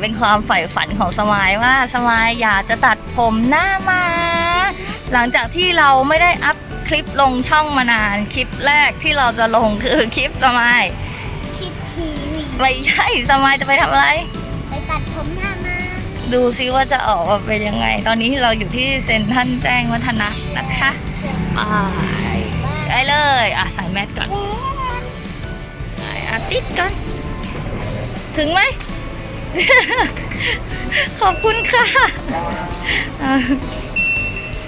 เป็นความใฝ่ฝันของสมายว่าสมายอยากจะตัดผมหน้ามา หลังจากที่เราไม่ได้อัพคลิปลงช่องมานาน คลิปแรกที่เราจะลงคือคลิปสมายคิดทีวีไม่ใช่สมายจะไปทำอะไร ไปตัดผมหน้ามา ดูซิว่าจะออกมาเป็นยังไง ตอนนี้เราอยู่ที่เซ็นทรัลแจ้งวัฒนะนะคะไปไปเลยอะใส่แมสก่อนใส่อาติดก่อน ถึงไหม ขอบคุณค่ะอะ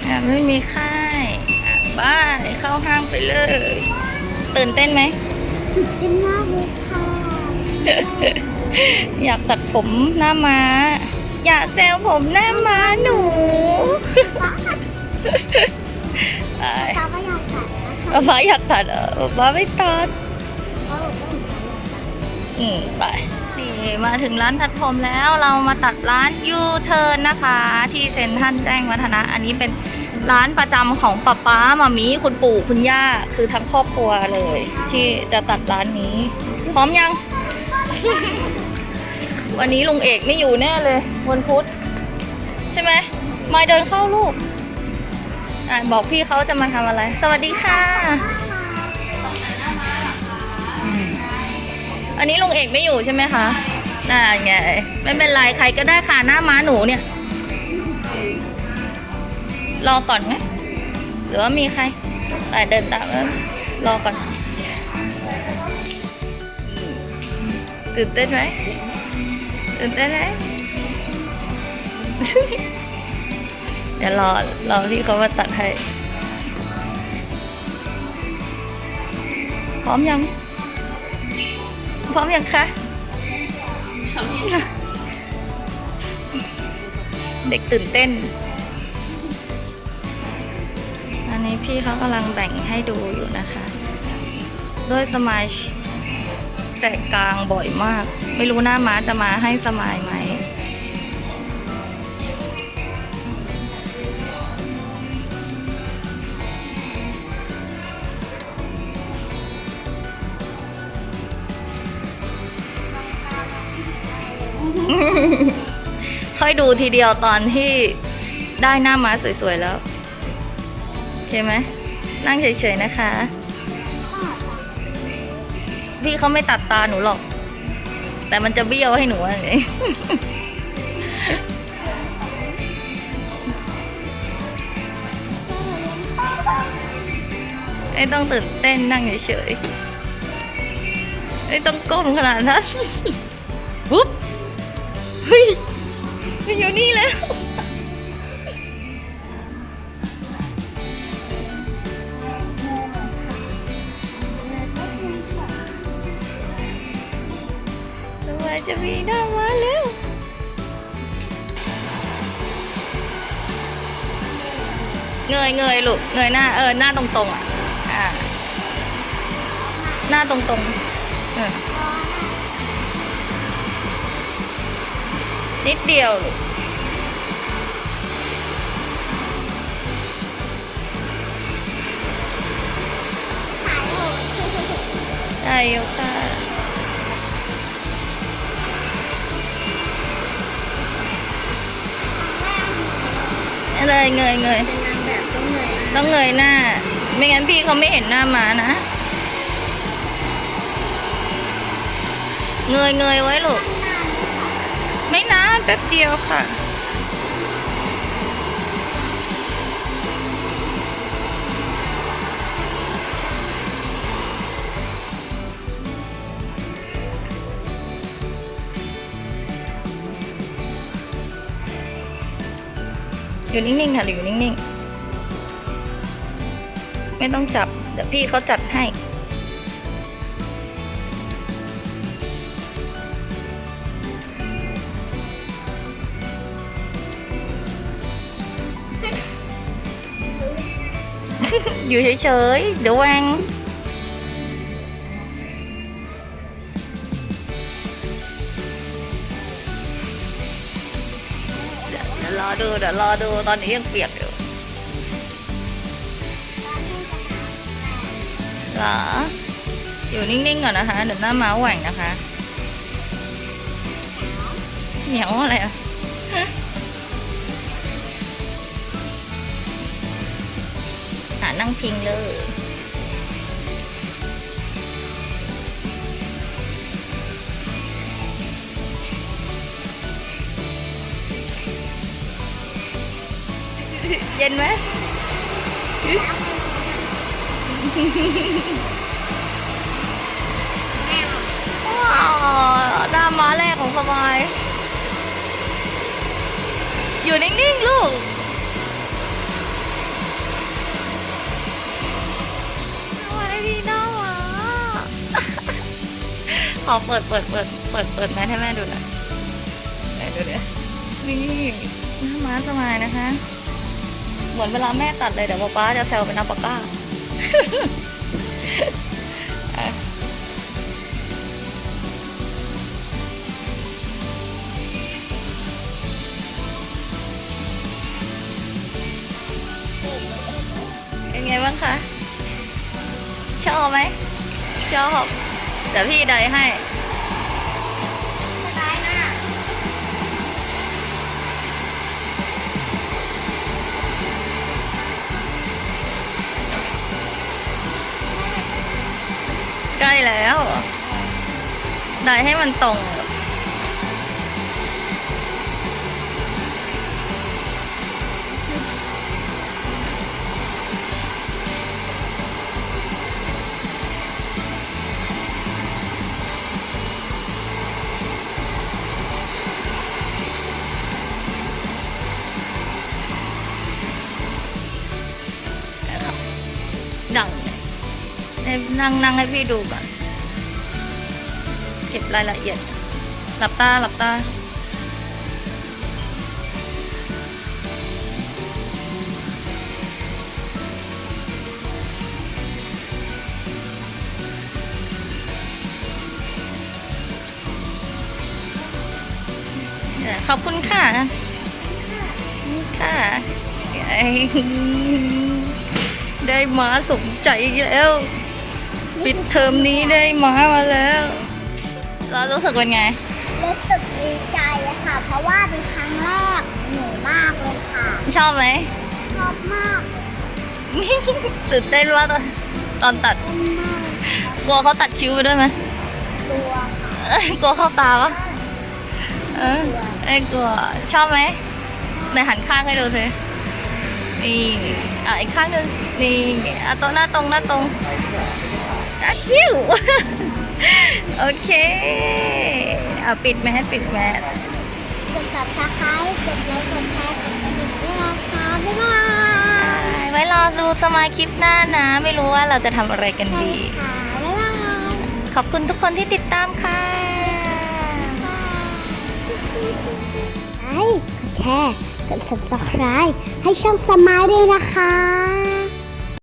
อะไม่มีค่ายอะบายเข้าห้างไปเลย ตื่นเต้นไหม ตื่นเต้นมากเลยค่ะ อยากตัดผมหน้าม้า อยากแซวผมหน้าม้าหนูไปตาก็อยากตัดนะคะป๊าป๊าอยากตัดเหรอป๊าป๊าไม่ตัดเพราะว่าผมตัดอืมไปนี่มาถึงร้านตัด ผมแล้วเรามาตัดร้านยูเทิร์นนะคะ ที่เซ็นทรัลแจ้งวัฒนะ อันนี้เป็นร้านประจำของป๊าป๊ามามีคุณปู่คุณย่าคือทั้งครอบครัวเลย ที่จะตัดร้านนี้ พร้อมยัง วันนี้ลุงเอกไม่อยู่แน่เลยวันพุธใช่ไหมมาเดินเข้าลูกอะบอกพี่เขาจะมาทำอะไร สวัสดีค่ะ อันนี้ลุงเอกไม่อยู่ใช่ไหมคะ น่าไง ไม่เป็นไรใครก็ได้ค่ะหน้าม้าหนูเนี่ย รอก่อนไหมหรือว่ามีใครไปเดินตามแล้วรอก่อน ตื่นเต้นไหมตื่นเต้นไหมเดี๋ยวรอรอที่เขามาตัดให้ พร้อมยัง พร้อมยังคะ เด็กตื่นเต้นอันนี้พี่เขากำลังแบ่งให้ดูอยู่นะคะ ด้วยสมายแจกกลางบ่อยมาก ไม่รู้หน้าม้าจะมาให้สมายไหม ค่อยดูทีเดียวตอนที่ได้หน้าม้าสวยๆแล้วโอเคไหมนั่งเฉยๆนะคะ พี่เขาไม่ตัดตาหนูหรอก แต่มันจะเบี้ยวให้หนูอะไรไม่ต้องตื่นเต้นนั่งเฉยๆไม่ต้องก้มขนาดนั้นปุ๊บ เฮ้ยมันอยู่นี่แล้วทำไมจะมีหน้ามาแล้ว เงยเงยลูก เงยหน้า เออ หน้าตรงๆอะอ่าหน้าตรงๆเออ นิดเดียวลูกได้อยู่ค่ะเลยเงยเงยเป็นนางแบบต้องเหนื่อยต้องเงยหน้า ไม่งั้นพี่เขาไม่เห็นหน้ามานะ เงยเงยไว้ลูก ไม่นานแป๊บเดียวค่ะ อยู่นิ่งๆค่ะอยู่นิ่งๆ ไม่ต้องจับ เดี๋ยวพี่เขาจัดให้ อยู่เฉยๆเดี๋ยวแวงเดี๋ยวเดี๋ยวรอดูเดี๋ยวรอดูตอนนี้ยังเปียกอยู่เหรออยู่นิ่งๆก่อนนะคะเดี๋ยวหน้าม้าแหว่งนะคะนเหนียวอะไรอะ นั่งพิงเลยเย็นไหมว้าวหน้าม้าแรกของสบาย อยู่นิ่ง ๆ ลูก ขอเปิดเปิดเปิดเปิดเปิดแมสให้แม่ดูหน่อยไหนดูดินี่หน้าม้าสบายนะคะ เหมือนเวลาแม่ตัดเลยเดี๋ยวป๊าป๊าจะแซวเป็นอัปปาก้าอะเป็นไงบ้างคะ ชอบไหม ชอบ เดี๋ยวพี่ใดให้ สบายมากใกล้แล้วไดให้มันตรง ให้นั่งนั่งให้พี่ดูก่อน เก็บรายละเอียด หลับตาหลับตาขอบคุณค่ะค่ะ ได้มาสมใจแล้ว ปิดเทอมนี้ได้ม้ามาแล้ว เรารู้สึกเป็นไง รู้สึกดีใจอะค่ะ เพราะว่าเป็นครั้งแรกของหนูมากเลยค่ะ ชอบไหม ชอบมากตื่นเต้นว่าตอนตอนตัดเล่นมากกลัวเขาตัดคิ้วไปด้วยไหมตัวค่ะเอ้ยกลัวเข้าตาปะเออไอ้ยกลัว ชอบไหมไหนหันข้างให้ดูสินี่ อะอีกข้างหนึ่งนี่อะตรงหน้าตรงหน้าตรง อะจิ้วโอเคอะปิดแมสปิดแมสกด subscribe กดไลค์กดแชร์กดกระดิ่งด้วยนะคะบ๊ายบายไว้รอดูสมาคลิปหน้านะ ไม่รู้ว่าเราจะทำอะไรกันใช่ดี ค่ะบ๊ายบายขอบคุณทุกคนที่ติดตามค่ะไลค์กดแชร์กด subscribe ให้ช่องสมายด้วยนะคะ